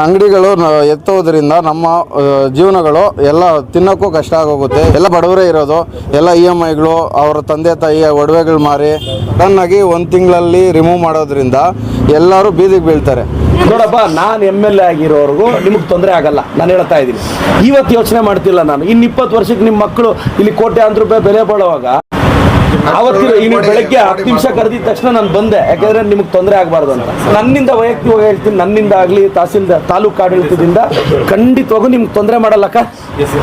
ಅಂಗಡಿಗಳು ಎತ್ತೋದ್ರಿಂದ ನಮ್ಮ ಜೀವನಗಳು ಎಲ್ಲ ತಿನ್ನೋಕ್ಕೂ ಕಷ್ಟ ಆಗೋಗುತ್ತೆ. ಎಲ್ಲ ಬಡವರೇ ಇರೋದು. ಎಲ್ಲ ಇ ಎಂ ಐಗಳು, ಅವರ ತಂದೆ ತಾಯಿಯ ಒಡವೆಗಳು ಮಾರಿ ಸಡನ್ನಾಗಿ ಒಂದು ತಿಂಗಳಲ್ಲಿ ರಿಮೂವ್ ಮಾಡೋದ್ರಿಂದ ಎಲ್ಲರೂ ಬೀದಿಗೆ ಬೀಳ್ತಾರೆ. ನೋಡಪ್ಪ, ನಾನು ಎಂ ಎಲ್ ಎ ಆಗಿರೋವರೆಗೂ ನಿಮಗೆ ತೊಂದರೆ ಆಗಲ್ಲ. ನಾನು ಹೇಳ್ತಾ ಇದ್ದೀನಿ. ಇವತ್ತು ಯೋಚನೆ ಮಾಡ್ತಿಲ್ಲ ನಾನು. ಇನ್ನು ಇಪ್ಪತ್ತು ವರ್ಷಕ್ಕೆ ನಿಮ್ಮ ಮಕ್ಕಳು ಇಲ್ಲಿ ಕೋಟ್ಯಾಂತರ ರೂಪಾಯಿ ಬೆಲೆ ಬಾಳುವಾಗ ಅವತ್ತಿನ ಇನ್ನು ಬೆಳಗ್ಗೆ ಹತ್ತು ನಿಮಿಷ ಕರೆದಿದ ತಕ್ಷಣ ನಾನು ಬಂದೆ. ಯಾಕಂದ್ರೆ ನಿಮಗೆ ತೊಂದರೆ ಆಗಬಾರ್ದು ಅಂತ. ನನ್ನಿಂದ ವೈಯಕ್ತಿಕವಾಗಿ ಹೇಳ್ತೀನಿ ನನ್ನಿಂದ ಆಗಲಿ ತಹಸೀಲ್ದ ತಾಲೂಕು ಆಡಳಿತದಿಂದ ಖಂಡಿತವಾಗೂ ನಿಮ್ಗೆ ತೊಂದರೆ ಮಾಡಲ್ಲಕ್ಕ.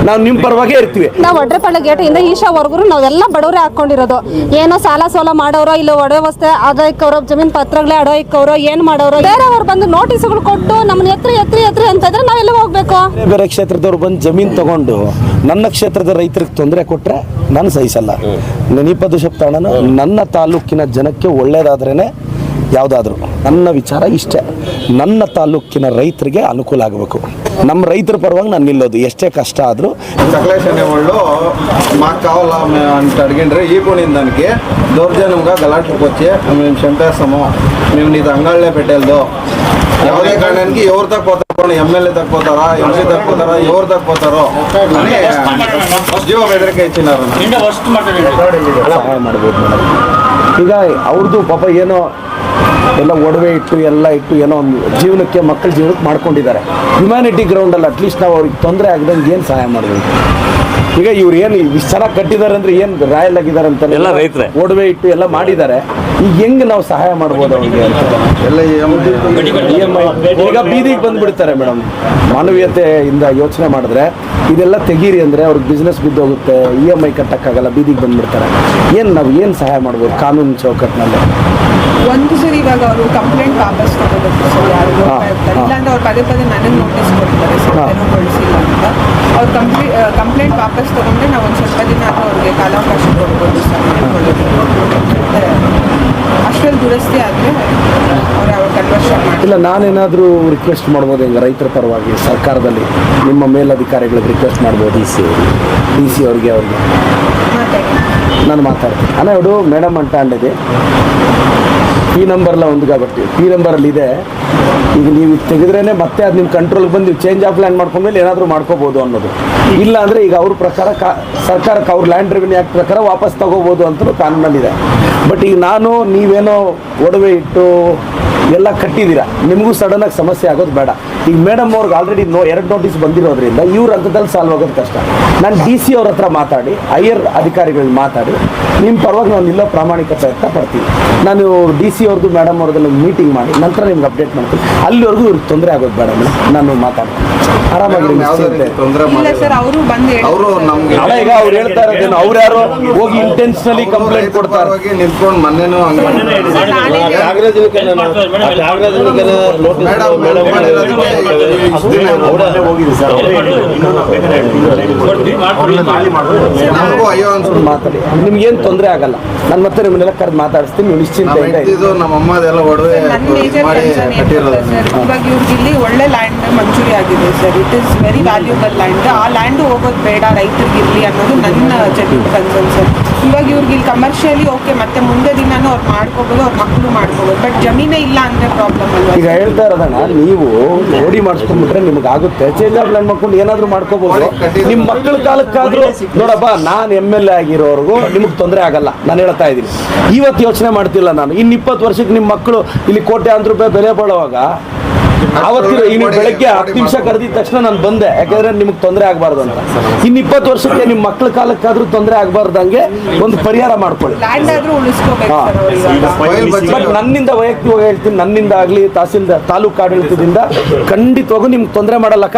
ನಾವು ನಿಮ್ಮ ಪರವಾಗೇ ಇರ್ತೀವಿ. ನಾವು ಒಡ್ರೆಪಾಳ್ಯ ಗೇಟ್ ಇಂದ ಈಶಾವರೆಗೂ ನಾವೆಲ್ಲ ಬಡವರೇ ಹಾಕೊಂಡಿರೋದು. ಏನೋ ಸಾಲ ಸೋಲ ಮಾಡೋರೋ ಇಲ್ಲ ಒಡವಸ್ತೆ ವಸ್ತೆ ಇಕ್ಕವ್ರ ಜಮೀನ್ ಪತ್ರಗಳೇ ಅಡ ಇಕ್ಕವ್ರೋ ಏನ್ ಮಾಡೋರು ಬೇರೆಯವ್ರು ಬಂದು ನೋಟಿಸ್ಗಳು ಕೊಟ್ಟು ನಮ್ಮನ್ನ ಎತ್ರ ಎತ್ರ ಎತ್ರ ಅಂತಂದ್ರೆ ನಾವೆಲ್ಲ ಹೋಗ್ಬೇಕು? ಬೇರೆ ಬೇರೆ ಕ್ಷೇತ್ರದವ್ರು ಬಂದು ಜಮೀನ್ ತಗೊಂಡು ನನ್ನ ಕ್ಷೇತ್ರದ ರೈತರಿಗೆ ತೊಂದರೆ ಕೊಟ್ರೆ ನಾನು ಸಹಿಸಲ್ಲ. ನೆನಪದ ಶಬ್ದಾಣನು ನನ್ನ ತಾಲೂಕಿನ ಜನಕ್ಕೆ ಒಳ್ಳೇದಾದ್ರೇ ಯಾವುದಾದ್ರೂ. ನನ್ನ ವಿಚಾರ ಇಷ್ಟೇ. ನನ್ನ ತಾಲೂಕಿನ ರೈತರಿಗೆ ಅನುಕೂಲ ಆಗಬೇಕು. ನಮ್ಮ ರೈತರ ಪರವಾಗಿ ನಾನು ನಿಲ್ಲೋದು. ಎಷ್ಟೇ ಕಷ್ಟ ಆದರೂ. ಸಕಲೇಶಣ್ಣವಳು ಮಾ ಕಾವಲ ಅಂತ ಅಡ್ಗಿಂಡ್ರೆ ಈಗೂನಿಂದ ನನಗೆ ದೌರ್ಜನ್ಯಮ್ಗ ಗಲಾಟೆ ಕೊಚ್ಚಿ ನಿಮ್ಮ ಶಂಟ ಸಮ. ನೀವು ನೀದು ಅಂಗಳ್ಳೆ ಪೆಟ್ಟೆಲ್ದು. ಯಾವುದೇ ಕಾರಣಕ್ಕೆ ಇವ್ರ ತಕ್ಕ ಎಂ ಎಲ್ ಎ ತಕ್ಕ ಎಂ ಸಿ ತಕ್ಕ ಹೋತಾರ ಇವ್ರ ತಕ್ಕ ಜೀವ ಬೆದರಿಕೆ ಮಾಡ್ಬೋದು ಈಗ ಅವ್ರದ್ದು ಪಾಪ ಏನೋ ಎಲ್ಲ ಒಡವೆ ಇಟ್ಟು ಎಲ್ಲ ಇಟ್ಟು ಏನೋ ಒಂದು ಜೀವನಕ್ಕೆ ಮಕ್ಕಳ ಜೀವನಕ್ಕೆ ಮಾಡ್ಕೊಂಡಿದ್ದಾರೆ ಹ್ಯುಮ್ಯಾನಿಟಿ ಗ್ರೌಂಡಲ್ಲಿ ಅಟ್ಲೀಸ್ಟ್ ನಾವು ಅವ್ರಿಗೆ ತೊಂದರೆ ಆಗದಂಗೆ ಏನು ಸಹಾಯ ಮಾಡಬೇಕು ಈಗ ಇವ್ರು ಏನು ಇಷ್ಟು ಚೆನ್ನಾಗಿ ಕಟ್ಟಿದ್ದಾರೆ ಅಂದರೆ ಏನು ರಾಯಲ್ ಆಗಿದ್ದಾರೆ ಅಂತ ಎಲ್ಲ ರೈತರೇ ಒಡವೆ ಇಟ್ಟು ಎಲ್ಲ ಮಾಡಿದ್ದಾರೆ ಈಗ ಹೆಂಗ್ ನಾವು ಸಹಾಯ ಮಾಡ್ಬೋದು ಅವ್ರಿಗೆ ಇ ಎಂ ಐ ಈಗ ಬೀದಿಗೆ ಬಂದ್ಬಿಡ್ತಾರೆ ಮೇಡಮ್. ಮಾನವೀಯತೆಯಿಂದ ಯೋಚನೆ ಮಾಡಿದ್ರೆ ಇದೆಲ್ಲ ತೆಗೀರಿ ಅಂದರೆ ಅವ್ರಿಗೆ ಬಿಸ್ನೆಸ್ ಬಿದ್ದೋಗುತ್ತೆ ಇ ಎಂ ಐ ಕಟ್ಟಕ್ಕಾಗಲ್ಲ ಬೀದಿಗೆ ಬಂದ್ಬಿಡ್ತಾರೆ. ಏನು ನಾವು ಏನು ಸಹಾಯ ಮಾಡ್ಬೋದು ಕಾನೂನು ಚೌಕಟ್ಟಿನಲ್ಲಿ ಒಂದು ಸರಿ ಇವಾಗ ಅವರು ಕಂಪ್ಲೇಂಟ್ ವಾಪಸ್ ತಗೋಬೇಕು ಸರ್ ಯಾರು. ಇಲ್ಲಾಂದ್ರೆ ಅವ್ರು ಪದೇ ಪದೇ ನನಗೆ ನೋಟಿಸ್ ಕೊಡ್ತಾರೆ ಸರ್. ತೆರವುಗೊಳಿಸಿಲ್ಲ ಅಂತ. ಅವ್ರು ಕಂಪ್ಲೀ ಕಂಪ್ಲೇಂಟ್ ವಾಪಸ್ ತಗೊಂಡ್ರೆ ನಾವು ಒಂದು ಸ್ವಲ್ಪ ದಿನ ಅವ್ರಿಗೆ ಕಾಲಾವಕಾಶ ಕೊಡ್ಬೋದು ಸರ್ ಅಷ್ಟರಲ್ಲಿ ದುರಸ್ತಿ ಆದರೆ ಅವ್ರು ಅವ್ರ ಕನ್ವರ್ಷನ್ ಮಾಡಿ ಇಲ್ಲ ನಾನೇನಾದರೂ ರಿಕ್ವೆಸ್ಟ್ ಮಾಡ್ಬೋದು ಹೆಂಗೆ? ರೈತರ ಪರವಾಗಿ ಸರ್ಕಾರದಲ್ಲಿ ನಿಮ್ಮ ಮೇಲಧಿಕಾರಿಗಳಿಗೆ ರಿಕ್ವೆಸ್ಟ್ ಮಾಡ್ಬೋದು. ಡಿ ಸಿ ಡಿ ಸಿ ಅವ್ರಿಗೆ ಅವ್ರಿಗೆ. ಮಾತಾಡಿ. ನಾನು ಮಾತಾಡ್ತೀನಿ. ಅಲ್ಲ ಇವರು ಮೇಡಮ್ ಅಂತ ಅಂಡಿದೆ ಈ ನಂಬರ್ಲ ಒಂದು కాబట్టి ಈ ನಂಬರಲ್ಲಿ ಇದೆ ಈಗ ನೀವು ಇದ್ ತೆಗೆದ್ರೇನೆ ಮತ್ತೆ ಅದು ನಿಮ್ಮ ಕಂಟ್ರೋಲ್ಗೆ ಬಂದು ಚೇಂಜ್ ಆಫ್ ಲ್ಯಾಂಡ್ ಮಾಡ್ಕೊಂಡ್ಮೇಲೆ ಏನಾದರೂ ಮಾಡ್ಕೋಬೋದು ಅನ್ನೋದು ಇಲ್ಲ ಅಂದರೆ ಈಗ ಅವ್ರ ಪ್ರಕಾರ ಕಾ ಸರ್ಕಾರಕ್ಕೆ ಅವ್ರ ಲ್ಯಾಂಡ್ ರೆವಿನ್ಯೂ ಆ್ಯಕ್ಟ್ ಪ್ರಕಾರ ವಾಪಸ್ ತಗೋಬೋದು ಅಂತ ಕಾನೂನಲ್ಲಿದೆ ಬಟ್ ಈಗ ನಾನು ನೀವೇನೋ ಒಡವೆ ಇಟ್ಟು ಎಲ್ಲ ಕಟ್ಟಿದ್ದೀರಾ? ನಿಮಗೂ ಸಡನ್ನಾಗಿ ಸಮಸ್ಯೆ ಆಗೋದು ಬೇಡ. ಈಗ ಮೇಡಮ್ ಅವ್ರಿಗೆ ಆಲ್ರೆಡಿ ನೋ ಎರಡು ನೋಟಿಸ್ ಬಂದಿರೋದ್ರಿಂದ ಇವ್ರ ಹಂತದಲ್ಲಿ ಸಾಲ್ವ್ ಆಗೋದು ಕಷ್ಟ. ನಾನು ಡಿ ಸಿ ಅವ್ರ ಹತ್ರ ಮಾತಾಡಿ ಹೈಯರ್ ಅಧಿಕಾರಿಗಳನ್ನ ಮಾತಾಡಿ ನಿಮ್ಮ ಪರವಾಗಿ ನಾನು ಇಲ್ಲೋ ಪ್ರಾಮಾಣಿಕ ಪ್ರಯತ್ನ ಪಡ್ತೀನಿ. ನಾನು ಡಿ ಸಿ ಅವ್ರದ್ದು ಮೇಡಮ್ ಅವ್ರದ್ದೆಲ್ಲ ಮೀಟಿಂಗ್ ಮಾಡಿ, ನಂತರ ನಿಮ್ಗೆ ಅಪ್ಡೇಟ್ ಮಾಡ್ತೀನಿ. ಅಲ್ಲಿವರೆಗೂ ಇವ್ರಿಗೆ ತೊಂದರೆ ಆಗೋದು ಬೇಡ ನಾನು ಮಾತಾಡ್ತೀನಿ. ಆರಾಮಾಗಿ ತೊಂದರೆ ಇಲ್ಲ ಸರ್ ಅವರು ಬಂದು ಅವರು ನಮ್ಗೆ ಅಲ್ಲ ಈಗ ಅವ್ರು ಹೇಳ್ತಾ ಇರೋದೇನು ಅವ್ರು ಯಾರು ಹೋಗಿ ಇಂಟೆನ್ಷನಲಿ ಕಂಪ್ಲೇಂಟ್ ಕೊಡ್ತಾರೆ ನಿಂತ್ಕೊಂಡು ಮೊನ್ನೆನೂ ಹಂಗೆ ಮೇಡಮ್ ಅವರಲ್ಲೇ ಹೋಗಿದೆ ಸರ್ ನಮಗೂ ಅಯ್ಯೋ ಮಾತಾಡಿ ನಿಮ್ಗೇನು ಏನು ತೊಂದರೆ ಆಗಲ್ಲ ನಾನು ಮತ್ತೆ ನಿಮ್ಮನ್ನೆಲ್ಲ ಕರೆದು ಮಾತಾಡಿಸ್ತೀನಿ ನೀವು ನಮ್ಮ ಅಮ್ಮದೆಲ್ಲ ಒಡವೆ ನನ್ನ ಮೇಜರ್ ಮಾಡಿ ಕನ್ಸರ್ನ್ ಕಟ್ಟಿರೋದು ಏನಿರುತ್ತೆ ಸರ್ ಇವಾಗ ಇವ್ರಿಗೆ ಇಲ್ಲಿ ಒಳ್ಳೆ ಲ್ಯಾಂಡ್ ಮಂಜೂರಿ ಆಗಿದೆ sir it is very valuable land ಆ ಲ್ಯಾಂಡ್ ಹೋಗೋದು ಬೇಡ ರೈತರಿಗೆ ಇರಲಿ ಅನ್ನೋದು ನನ್ನ ಜೆನ್ಯೂನ್ ಕನ್ಸರ್ನ್ ಸರ್ ಇವಾಗ ಇವ್ರಿಗೆ ಇಲ್ಲಿ ಕಮರ್ಷಿಯಲಿ ಓಕೆ ಮತ್ತೆ ಮುಂದೆ ದಿನಾನು ಅವ್ರು ಮಾಡ್ಕೋಬೋದು ಅವ್ರ ಮಕ್ಕಳು ಮಾಡ್ಕೋಬೋದು ಬಟ್ ಜಮೀನೇ ಇಲ್ಲ ಅಂದ್ರೆ ಪ್ರಾಬ್ಲಮ್ ಅಲ್ವಾ ಈಗ ಹೇಳ್ತಾ ಇರೋದಣ್ಣ ನೀವು ಓಡಿ ಮಾಡಿಸ್ಕೊಂಡ್ಬಿಟ್ರೆ ನಿಮ್ಗೆ ಆಗುತ್ತೆ ಚೇಂಜ್ ಆಫ್ ಲ್ಯಾಂಡ್ ಮಾಡ್ಕೊಂಡು ಏನಾದ್ರೂ ಮಾಡ್ಕೋಬಹುದು ನಿಮ್ಮ ಮಕ್ಕಳ ಕಾಲಕ್ಕಾದ್ರೂ ನೋಡಪ್ಪ ನಾನು ಎಂ ಎಲ್ ಎ ಆಗಿರೋವರೆಗೂ ನಿಮ್ಗೆ ತೊಂದರೆ ಆಗಲ್ಲ ನಾನು ಹೇಳ್ತಾ ಇದ್ದೀನಿ. ಇವತ್ತು ಯೋಚನೆ ಮಾಡ್ತಿಲ್ಲ ನಾನು. ಇನ್ನು ಇಪ್ಪತ್ತು ವರ್ಷಕ್ಕೆ ನಿಮ್ಮ ಮಕ್ಕಳು ಇಲ್ಲಿ ಕೋಟ್ಯಾಂತರ ರೂಪಾಯಿ ಬೆಲೆ ಬಾಳುವಾಗ ಅವತ್ತಿನ ಇನ್ನು ಬೆಳಗ್ಗೆ ಹತ್ತು ನಿಮಿಷ ಕರೆದಿದ ತಕ್ಷಣ ನಾನು ಬಂದೆ. ಯಾಕಂದ್ರೆ ನಿಮಗೆ ತೊಂದರೆ ಆಗಬಾರ್ದು ಅಂತ. ಇನ್ನು ಇಪ್ಪತ್ತು ವರ್ಷಕ್ಕೆ ನಿಮ್ಮ ಮಕ್ಕಳ ಕಾಲಕ್ಕಾದ್ರೂ ತೊಂದರೆ ಆಗಬಾರ್ದಂಗೆ ಒಂದು ಪರಿಹಾರ ಮಾಡ್ಕೊಳ್ಳಿ. ಬಟ್ ನನ್ನಿಂದ ವೈಯಕ್ತಿಕವಾಗಿ ಹೇಳ್ತೀನಿ ನನ್ನಿಂದ ಆಗಲಿ ತಹಸೀಲ್ದ ತಾಲೂಕು ಆಡಳಿತದಿಂದ ಖಂಡಿತವಾಗೂ ನಿಮ್ಗೆ ತೊಂದರೆ ಮಾಡಲ್ಲಕ್ಕ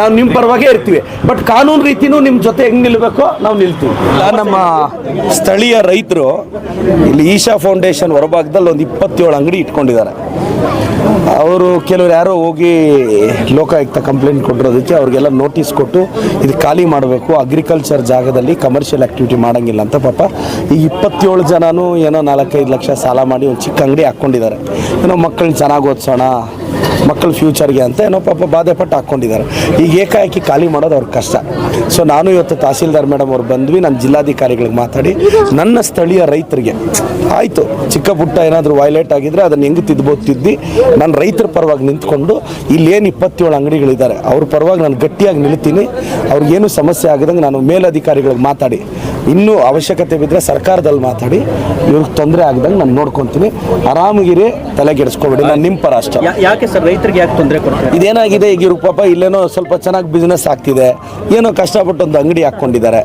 ನಾವು ನಿಮ್ಮ ಪರವಾಗೇ ಇರ್ತೀವಿ ಬಟ್ ಕಾನೂನು ರೀತಿನೂ ನಿಮ್ಮ ಜೊತೆ ಹೆಂಗೆ ನಿಲ್ಬೇಕೋ ನಾವು ನಿಲ್ತೀವಿ. ನಮ್ಮ ಸ್ಥಳೀಯ ರೈತರು ಇಲ್ಲಿ ಈಶಾ ಫೌಂಡೇಶನ್ ಹೊರಭಾಗದಲ್ಲಿ ಒಂದು ಇಪ್ಪತ್ತೇಳು ಅಂಗಡಿ ಇಟ್ಕೊಂಡಿದ್ದಾರೆ. ಅವರು ಕೆಲವರು ಯಾರೋ ಹೋಗಿ ಲೋಕಾಯುಕ್ತ ಕಂಪ್ಲೇಂಟ್ ಕೊಟ್ಟಿರೋದಕ್ಕೆ ಅವ್ರಿಗೆಲ್ಲ ನೋಟಿಸ್ ಕೊಟ್ಟು ಇದು ಖಾಲಿ ಮಾಡಬೇಕು ಅಗ್ರಿಕಲ್ಚರ್ ಜಾಗದಲ್ಲಿ ಕಮರ್ಷಿಯಲ್ ಆಕ್ಟಿವಿಟಿ ಮಾಡಂಗಿಲ್ಲ ಅಂತ ಪಾಪ. ಈ ಇಪ್ಪತ್ತೇಳು ಜನನೂ ಏನೋ ನಾಲ್ಕೈದು ಲಕ್ಷ ಸಾಲ ಮಾಡಿ ಒಂದು ಚಿಕ್ಕ ಅಂಗಡಿ ಹಾಕ್ಕೊಂಡಿದ್ದಾರೆ ಏನೋ ಮಕ್ಕಳನ್ನ ಚೆನ್ನಾಗಿ ಓದಿಸೋಣ ಮಕ್ಕಳ ಫ್ಯೂಚರ್ಗೆ ಅಂತ ಏನೋ ಪಾಪ ಬಾಧೆ ಪಟ್ಟು ಹಾಕ್ಕೊಂಡಿದ್ದಾರೆ. ಈಗ ಏಕಾಏಕಿ ಖಾಲಿ ಮಾಡೋದು ಅವ್ರ ಕಷ್ಟ. ಸೊ ನಾನು ಇವತ್ತು ತಹಸೀಲ್ದಾರ್ ಮೇಡಮ್ ಅವ್ರು ಬಂದ್ವಿ, ನಾನು ಜಿಲ್ಲಾಧಿಕಾರಿಗಳಿಗೆ ಮಾತಾಡಿ, ನನ್ನ ಸ್ಥಳೀಯ ರೈತರಿಗೆ, ಆಯಿತು, ಚಿಕ್ಕ ಪುಟ್ಟ ಏನಾದರೂ ವೈಲೇಟ್ ಆಗಿದ್ರೆ ಅದನ್ನು ಹೆಂಗೆ ತಿದ್ಬೋದು ತಿದ್ದಿ, ನಾನು ರೈತರ ಪರವಾಗಿ ನಿಂತ್ಕೊಂಡು ಇಲ್ಲೇನು ಇಪ್ಪತ್ತೇಳು ಅಂಗಡಿಗಳಿದ್ದಾರೆ, ಅವ್ರ ಪರವಾಗಿ ನಾನು ಗಟ್ಟಿಯಾಗಿ ನಿಲ್ತೀನಿ, ಅವ್ರಿಗೇನು ಸಮಸ್ಯೆ ಆಗದಂಗೆ ನಾನು ಮೇಲಧಿಕಾರಿಗಳಿಗೆ ಮಾತಾಡಿ ಇನ್ನೂ ಅವಶ್ಯಕತೆ ಬಿದ್ದರೆ ಸರ್ಕಾರದಲ್ಲಿ ಮಾತಾಡಿ. ಇವ್ರಿಗೆ ತೊಂದರೆ ಆಗ್ದಂಗೆ ನಾನು ನೋಡ್ಕೊತೀನಿ. ಆರಾಮಗಿರಿ ತಲೆಗೆಡಿಸ್ಕೊಬೇಡಿ ನಾನು ನಿಮ್ಮ ಪರ ಅಷ್ಟೇ. ಯಾಕೆ ಸರ್ ರೈತರಿಗೆ ಯಾಕೆ ತೊಂದರೆ ಕೊಡ್ತಾರೆ? ಇದೇನಾಗಿದೆ ಈಗ ಇವ್ರಿಗೆ ಪಾಪ ಇಲ್ಲೇನೋ ಸ್ವಲ್ಪ ಚೆನ್ನಾಗಿ ಬಿಸ್ನೆಸ್ ಆಗ್ತಿದೆ. ಏನೋ ಕಷ್ಟಪಟ್ಟು ಒಂದು ಅಂಗಡಿ ಹಾಕ್ಕೊಂಡಿದ್ದಾರೆ.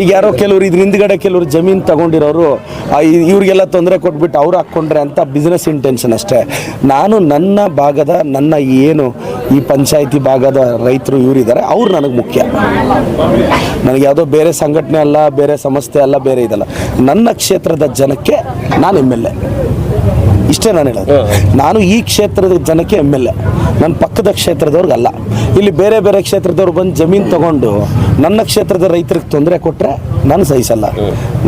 ಈಗ ಯಾರೋ ಕೆಲವರು ಇದ್ರ ಹಿಂದ್ಗಡೆ ಕೆಲವರು ಜಮೀನು ತಗೊಂಡಿರೋರು ಇವ್ರಿಗೆಲ್ಲ ತೊಂದರೆ ಕೊಟ್ಬಿಟ್ಟು ಅವ್ರು ಹಾಕ್ಕೊಂಡ್ರೆ ಅಂತ ಬಿಸ್ನೆಸ್ ಇಂಟೆನ್ಷನ್ ಅಷ್ಟೇ. ನಾನು ನನ್ನ ಭಾಗದ ನನ್ನ ಏನು ಈ ಪಂಚಾಯಿತಿ ಭಾಗದ ರೈತರು ಇವರಿದ್ದಾರೆ ಅವ್ರು ನನಗೆ ಮುಖ್ಯ. ನನಗೆ ಯಾವುದೋ ಬೇರೆ ಸಂಘಟನೆ ಅಲ್ಲ ಬೇರೆ ಸಂಸ್ಥೆ ಅಲ್ಲ ಬೇರೆ ಇದಲ್ಲ. ನನ್ನ ಕ್ಷೇತ್ರದ ಜನಕ್ಕೆ ನಾನು ಎಂ ಎಲ್ ಎ ಇಷ್ಟೇ ನಾನು ಹೇಳೋದು. ನಾನು ಈ ಕ್ಷೇತ್ರದ ಜನಕ್ಕೆ ಎಂ ಎಲ್ ಎ ನನ್ನ ಪಕ್ಕದ ಕ್ಷೇತ್ರದವ್ರಿಗಲ್ಲ ಇಲ್ಲಿ ಬೇರೆ ಬೇರೆ ಕ್ಷೇತ್ರದವ್ರು ಬಂದು ಜಮೀನು ತಗೊಂಡು ನನ್ನ ಕ್ಷೇತ್ರದ ರೈತರಿಗೆ ತೊಂದರೆ ಕೊಟ್ಟರೆ ನಾನು ಸಹಿಸಲ್ಲ.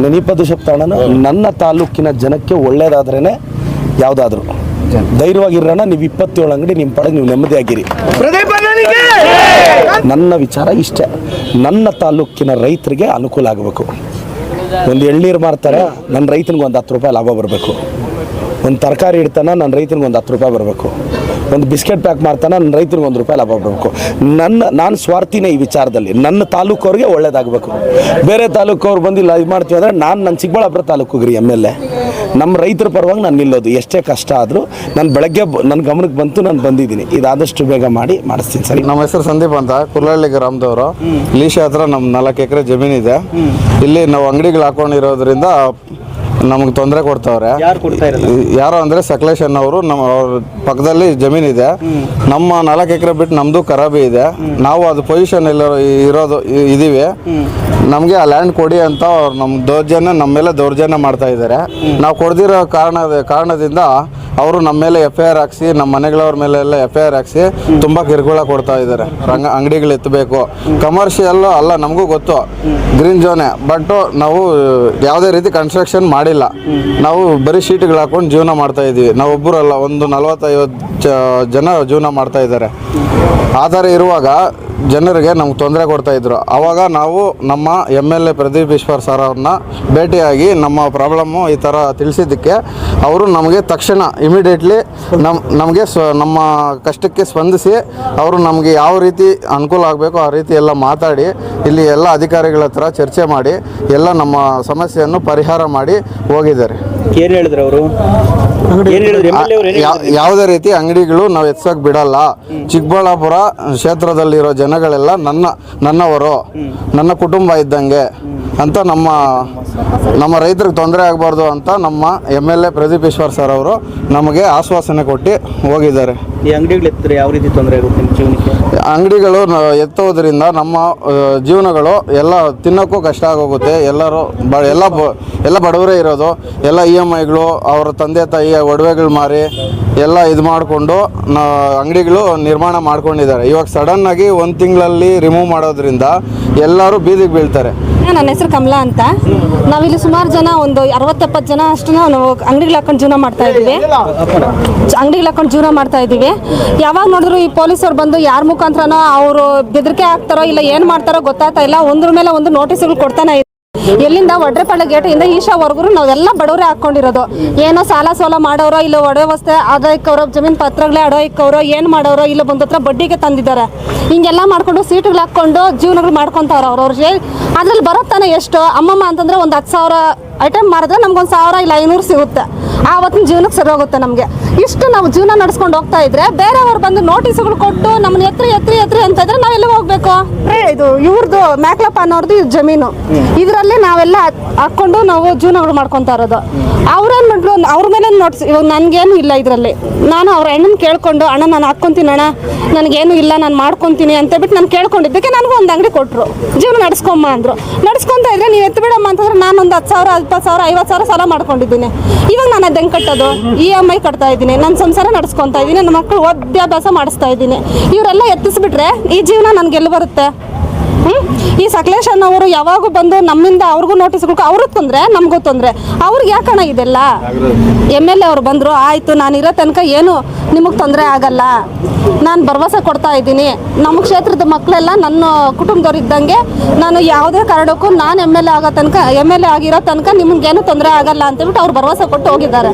ನೆನಪದ ಶಬ್ದಾಣನು ನನ್ನ ತಾಲೂಕಿನ ಜನಕ್ಕೆ ಒಳ್ಳೇದಾದ್ರೇ ಯಾವುದಾದ್ರು. ಧೈರ್ಯವಾಗಿರೋಣ ನೀವು ಇಪ್ಪತ್ತೇಳು ಅಂಗಡಿ ನಿಮ್ಮ ಪಡೆಗೆ ನೀವು ನೆಮ್ಮದಿಯಾಗಿರಿ. ನನ್ನ ವಿಚಾರ ಇಷ್ಟೇ. ನನ್ನ ತಾಲೂಕಿನ ರೈತರಿಗೆ ಅನುಕೂಲ ಆಗಬೇಕು. ಒಂದು ಎಳ್ನೀರು ಮಾರ್ತಾರೆ ನನ್ನ ರೈತನಿಗೆ ಒಂದು ಹತ್ತು ರೂಪಾಯಿ ಲಾಭ ಬರಬೇಕು. ಒಂದು ತರಕಾರಿ ಇಡ್ತಾನೆ ನನ್ನ ರೈತನಿಗೆ ಒಂದು ಹತ್ತು ರೂಪಾಯಿ ಬರಬೇಕು. ಒಂದು ಬಿಸ್ಕೆಟ್ ಪ್ಯಾಕ್ ಮಾಡ್ತಾನೆ ನನ್ನ ರೈತನಿಗೆ ಒಂದು ರೂಪಾಯಿ ಲಾಭ ಬರಬೇಕು. ನನ್ನ ನಾನು ಸ್ವಾರ್ಥಿನೇ ಈ ವಿಚಾರದಲ್ಲಿ. ನನ್ನ ತಾಲೂಕವ್ರಿಗೆ ಒಳ್ಳೇದಾಗಬೇಕು. ಬೇರೆ ತಾಲೂಕವ್ರು ಬಂದು ಇಲ್ಲ ಇದು ಮಾಡ್ತೀವಿ ಅಂದರೆ ನಾನು ನನ್ನ ಚಿಕ್ಕಬಳ್ಳಾಪುರ ತಾಲೂಕಿಗೆ ರೀ ಎಂ ಎಲ್ ಎ. ನಮ್ಮ ರೈತರ ಪರವಾಗಿ ನಾನು ನಿಲ್ಲೋದು. ಎಷ್ಟೇ ಕಷ್ಟ ಆದರೂ ನಾನು ಬೆಳಗ್ಗೆ ನನ್ನ ಗಮನಕ್ಕೆ ಬಂತು ನಾನು ಬಂದಿದ್ದೀನಿ. ಇದಾದಷ್ಟು ಬೇಗ ಮಾಡಿ ಮಾಡಿಸ್ತೀನಿ ಸರಿ? ನಮ್ಮ ಹೆಸರು ಸಂದೀಪ್ ಅಂತ. ಕುರ್ಲಹಳ್ಳಿ ಗ್ರಾಮದವರು. ಲೀಶಾ ಹತ್ರ ನಮ್ಮ ನಾಲ್ಕು ಎಕರೆ ಜಮೀನಿದೆ ಇಲ್ಲಿ ನಾವು ಅಂಗಡಿಗಳು ಹಾಕೊಂಡಿರೋದ್ರಿಂದ ನಮಗೆ ತೊಂದರೆ ಕೊಡ್ತಾವ್ರೆ. ಯಾರು ಕೊಡ್ತಾ ಇರೋದು? ಯಾರು ಅಂದರೆ ಸಕಲೇಶ್ ಅವರು ನಮ್ಮ ಅವ್ರ ಪಕ್ಕದಲ್ಲಿ ಜಮೀನಿದೆ ನಮ್ಮ ನಾಲ್ಕು ಎಕರೆ ಬಿಟ್ಟು ನಮ್ದು ಖರಾಬಿ ಇದೆ. ನಾವು ಅದು ಪೊಸಿಷನ್ ಎಲ್ಲ ಇರೋದು ಇ- ಇದೀವಿ. ನಮಗೆ ಆ ಲ್ಯಾಂಡ್ ಕೊಡಿ ಅಂತ ಅವ್ರು ನಮ್ಮ ದೌರ್ಜನ್ಯ ನಮ್ಮ ಮೇಲೆ ದೌರ್ಜನ್ಯ ಮಾಡ್ತಾ ಇದ್ದಾರೆ ನಾವು ಕೊಡ್ದಿರೋ ಕಾರಣ ಕಾರಣದಿಂದ ಅವರು ನಮ್ಮ ಮೇಲೆ ಎಫ್ ಐ ಆರ್ ಹಾಕ್ಸಿ, ನಮ್ಮ ಮನೆಗಳವ್ರ ಮೇಲೆ ಎಲ್ಲ ಎಫ್ ಐ ಆರ್ ಹಾಕ್ಸಿ ತುಂಬ ಕಿರುಕುಳ ಕೊಡ್ತಾ ಇದ್ದಾರೆ. ರಂಗ, ಅಂಗಡಿಗಳು ಎತ್ತಬೇಕು. ಕಮರ್ಷಿಯಲ್ ಅಲ್ಲ, ನಮಗೂ ಗೊತ್ತು. ಗ್ರೀನ್ ಝೋನೆ ಬಟ್ ನಾವು ಯಾವುದೇ ರೀತಿ ಕನ್ಸ್ಟ್ರಕ್ಷನ್ ಮಾಡಿಲ್ಲ. ನಾವು ಬರೀ ಶೀಟ್ಗಳು ಹಾಕೊಂಡು ಜೀವನ ಮಾಡ್ತಾ ಇದ್ದೀವಿ. ನಾವು ಒಬ್ಬರಲ್ಲ ಒಂದು ನಲವತ್ತೈವತ್ತು ಜನ ಜೀವನ ಮಾಡ್ತಾ ಇದ್ದಾರೆ. ಆ ಥರ ಇರುವಾಗ ಜನರಿಗೆ ನಮ್ಗೆ ತೊಂದರೆ ಕೊಡ್ತಾ ಇದ್ರು. ಆವಾಗ ನಾವು ನಮ್ಮ M L A Pradeep Eshwar sir ಅವ್ರನ್ನ ಭೇಟಿಯಾಗಿ ನಮ್ಮ ಪ್ರಾಬ್ಲಮ್ಮು ಈ ಥರ ತಿಳಿಸಿದ್ದಕ್ಕೆ, ಅವರು ನಮಗೆ ತಕ್ಷಣ ಇಮಿಡಿಯೇಟ್ಲಿ ನಮ್ಮ ನಮಗೆ ಸ್ವ ನಮ್ಮ ಕಷ್ಟಕ್ಕೆ ಸ್ಪಂದಿಸಿ ಅವರು ನಮಗೆ ಯಾವ ರೀತಿ ಅನುಕೂಲ ಆಗಬೇಕು ಆ ರೀತಿ ಎಲ್ಲ ಮಾತಾಡಿ ಇಲ್ಲಿ ಎಲ್ಲ ಅಧಿಕಾರಿಗಳ ಹತ್ರ ಚರ್ಚೆ ಮಾಡಿ ಎಲ್ಲ ನಮ್ಮ ಸಮಸ್ಯೆಯನ್ನು ಪರಿಹಾರ ಮಾಡಿ ಹೋಗಿದ್ದಾರೆ. ಏನು ಹೇಳಿದ್ರು ಅವರು? ಏನ್ ಹೇಳಿದ್ರು? ಎಂ ಎಲ್ ಅವ್ರು ಯಾವುದೇ ರೀತಿ ಅಂಗಡಿಗಳು ನಾವು ಎತ್ಸಕ್ ಬಿಡಲ್ಲ. ಚಿಕ್ಕಬಳ್ಳಾಪುರ ಕ್ಷೇತ್ರದಲ್ಲಿರೋ ಜನಗಳೆಲ್ಲ ನನ್ನ ನನ್ನವರು. ನನ್ನ ಕುಟುಂಬ ಇದ್ದಂಗೆ. ಅಂತ ನಮ್ಮ ನಮ್ಮ ರೈತರಿಗೆ ತೊಂದರೆ ಆಗಬಾರ್ದು ಅಂತ ನಮ್ಮ M L A Pradeep Eshwar sir ಅವರು ನಮಗೆ ಆಶ್ವಾಸನೆ ಕೊಟ್ಟು ಹೋಗಿದ್ದಾರೆ. ಈ ಅಂಗಡಿಗಳು ಎತ್ತಿದ್ರೆ ಯಾವ ರೀತಿ ತೊಂದರೆ ಆಗುತ್ತೆ ನಿಮ್ಮ ಜೀವನಕ್ಕೆ? ಅಂಗಡಿಗಳು ಎತ್ತುವುದರಿಂದ ನಮ್ಮ ಜೀವನಗಳು ಎಲ್ಲ ತಿನ್ನೋಕ್ಕೂ ಕಷ್ಟ ಆಗೋಗುತ್ತೆ. ಎಲ್ಲರೂ ಬ ಎಲ್ಲ ಬ ಎಲ್ಲ ಬಡವರೇ ಇರೋದು. ಎಲ್ಲ ಇ ಎಂ ಐಗಳು ಅವರ ತಂದೆ ತಾಯಿಯ ಒಡವೆಗಳು ಮಾರಿ ಎಲ್ಲ ಇದು ಮಾಡಿಕೊಂಡು ಅಂಗಡಿಗಳು ನಿರ್ಮಾಣ ಮಾಡ್ಕೊಂಡಿದ್ದಾರೆ. ಇವಾಗ ಸಡನ್ನಾಗಿ ಒಂದು ತಿಂಗಳಲ್ಲಿ ರಿಮೂವ್ ಮಾಡೋದ್ರಿಂದ ಎಲ್ಲರೂ ಬೀದಿಗೆ ಬೀಳ್ತಾರೆ. ನನ್ನ ಹೆಸರು ಕಮಲಾ ಅಂತ. ನಾವಿಲ್ಲಿ ಸುಮಾರು ಜನ ಒಂದು ಅರವತ್ತೆಪ್ಪತ್ತು ಜನ ಅಷ್ಟು ನಾವು ಅಂಗಡಿಗಳು ಹಾಕೊಂಡು ಜೀವನ ಮಾಡ್ತಾ ಇದ್ದೀವಿ. ಅಂಗಡಿಗಳು ಹಾಕೊಂಡು ಜೀವನ ಮಾಡ್ತಾ ಇದ್ದೀವಿ. ಯಾವಾಗ ನೋಡಿದ್ರು ಈ ಪೊಲೀಸರು ಬಂದು ಯಾರ ಮುಖಾಂತರನೋ ಅವರು ಬೆದರಿಕೆ ಹಾಕ್ತಾರೋ ಇಲ್ಲ ಏನು ಮಾಡ್ತಾರೋ ಗೊತ್ತಾಗ್ತಾ ಇಲ್ಲ. ಒಂದ್ರ ಮೇಲೆ ಒಂದು ನೋಟಿಸ್ಗಳು ಕೊಡ್ತಾನೆ. ಎಲ್ಲಿಂದ ಒಡ್ರೆಪಾಳ್ಯ ಗೇಟಿಂದ ಈಶಾವರೆಗೂ ನಾವೆಲ್ಲ ಬಡವರೇ ಹಾಕೊಂಡಿರೋದು ಏನೋ ಸಾಲ ಸೋಲ ಮಾಡೋರೋ ಇಲ್ಲ ಒಡೆ ವ್ಯವಸ್ಥೆ ಅಡ ಇಕ್ಕವ್ರೋ ಜಮೀನ್ ಪತ್ರಗಳೇ ಅಡೋ ಇಕ್ಕವ್ರೋ ಏನು ಮಾಡೋರೋ ಇಲ್ಲ ಬಂದತ್ರ ಬಡ್ಡಿಗೆ ತಂದಿದ್ದಾರೆ. ಹಿಂಗೆಲ್ಲ ಮಾಡ್ಕೊಂಡು ಸೀಟ್ಗಳು ಹಾಕೊಂಡು ಜೀವನಗಳು ಮಾಡ್ಕೊಂತಾರ ಅವ್ರವ್ರಿಗೆ. ಅದ್ರಲ್ಲಿ ಬರೋತ್ತಾನೆ ಎಷ್ಟು? ಅಮ್ಮಮ್ಮ ಅಂತಂದ್ರೆ ಒಂದು ಹತ್ತು ಸಾವಿರ ಐಟಮ್ ಮಾರಿದ್ರೆ ನಮ್ಗೊಂದು ಸಾವಿರ ಇಲ್ಲ, ಐನೂರು ಸಿಗುತ್ತೆ. ಆವತ್ತಿನ ಜೀವನಕ್ಕೆ ಸರಿ ಹೋಗುತ್ತೆ ನಮಗೆ. ಇಷ್ಟು ನಾವು ಜೀವನ ನಡೆಸ್ಕೊಂಡು ಹೋಗ್ತಾ ಇದ್ರೆ ಬೇರೆಯವರು ಬಂದು ನೋಟಿಸ್ಗಳು ಕೊಟ್ಟು ನಮ್ಮನ್ನ ಎತ್ರಿ ಎತ್ರಿ ಎತ್ರಿ ಅಂತ ಇದ್ರೆ ನಾವೆಲ್ಲ ಹೋಗ್ಬೇಕು? ಇದು ಇವ್ರದ್ದು ಮ್ಯಾಕ್ಲಪ್ಪ ಅನ್ನೋರ್ದು ಇದು ಜಮೀನು. ಇದರಲ್ಲಿ ನಾವೆಲ್ಲ ಹಾಕೊಂಡು ನಾವು ಜೀವನಗಳು ಮಾಡ್ಕೊತಾ ಇರೋದು. ಅವ್ರೇನ್ ಮಾಡ್ರು ಅವ್ರ ಮೇಲೆ ನೋಟ್ಸ್ ಇವಾಗ ನನ್ಗೇನು ಇಲ್ಲ ಇದರಲ್ಲಿ. ನಾನು ಅವ್ರ ಅಣ್ಣನ ಕೇಳ್ಕೊಂಡು ಅಣ್ಣ ನಾನು ಹಾಕ್ಕೊಂತೀನಿ ಅಣ್ಣ. ನನಗೇನು ಇಲ್ಲ ನಾನು ಮಾಡ್ಕೊತೀನಿ ಅಂತ ಬಿಟ್ಟು ನಾನು ಕೇಳ್ಕೊಂಡಿದ್ದಕ್ಕೆ ನನಗೂ ಒಂದು ಅಂಗಡಿ ಕೊಟ್ಟರು ಜೀವನ ನಡೆಸ್ಕೊಂಬ ಅಂದರು. ನಡ್ಸ್ಕೊಂತ ಇದ್ರೆ ನೀವು ಎತ್ತು ಬಿಡಮ್ಮ ಅಂತಂದ್ರೆ ನಾನು ಒಂದು ಹತ್ತು ಸಾವಿರ ಹತ್ತು ಸಾವಿರ ಐವತ್ತು ಸಾವಿರ ಸಾಲ ಮಾಡ್ಕೊಂಡಿದ್ದೀನಿ. ಇವಾಗ ನಾನು ಅದು ಹೆಂಗೆ ಕಟ್ಟೋದು? ಇ ಎಂ ಐ ಕಟ್ತಾ ಇದ್ದೀನಿ. ನನ್ನ ಸಂಸಾರ ನಡೆಸ್ಕೊತಾ ಇದ್ದೀನಿ. ನನ್ನ ಮಕ್ಕಳು ವಿದ್ಯಾಭ್ಯಾಸ ಮಾಡಿಸ್ತಾ ಇದ್ದೀನಿ. ಇವರೆಲ್ಲ ಎತ್ತಿಸ್ಬಿಟ್ರೆ ಈ ಜೀವನ ನನಗೆಲ್ಲ ಬರುತ್ತೆ? ಹ್ಮ್? ಈ ಸಕಲೇಶನ್ ಅವರು ಯಾವಾಗ ಬಂದು ನಮ್ಮಿಂದ ಅವ್ರಿಗೂ ನೋಟಿಸ್ ಅವರು ತೊಂದರೆ ನಮಗೂ ತೊಂದರೆ. ಅವ್ರಿಗೆ ಯಾಕಣ ಇದೆಲ್ಲ? ಎಂ ಎಲ್ ಎ ಅವ್ರು ಬಂದರು ಆಯಿತು ನಾನು ಇರೋ ತನಕ ಏನು ನಿಮಗೆ ತೊಂದರೆ ಆಗಲ್ಲ. ನಾನು ಭರವಸೆ ಕೊಡ್ತಾ ಇದ್ದೀನಿ. ನಮ್ಮ ಕ್ಷೇತ್ರದ ಮಕ್ಕಳೆಲ್ಲ ನನ್ನ ಕುಟುಂಬದವ್ರು ಇದ್ದಂಗೆ ನಾನು ಯಾವುದೇ ಕಾರಣಕ್ಕೂ ನಾನು ಎಂ ಎಲ್ ಎ ಆಗೋ ತನಕ ಎಂ ಎಲ್ ಎ ಆಗಿರೋ ತನಕ ನಿಮಗೇನು ತೊಂದರೆ ಆಗಲ್ಲ ಅಂತೇಳ್ಬಿಟ್ಟು ಅವ್ರು ಭರವಸೆ ಕೊಟ್ಟು ಹೋಗಿದ್ದಾರೆ.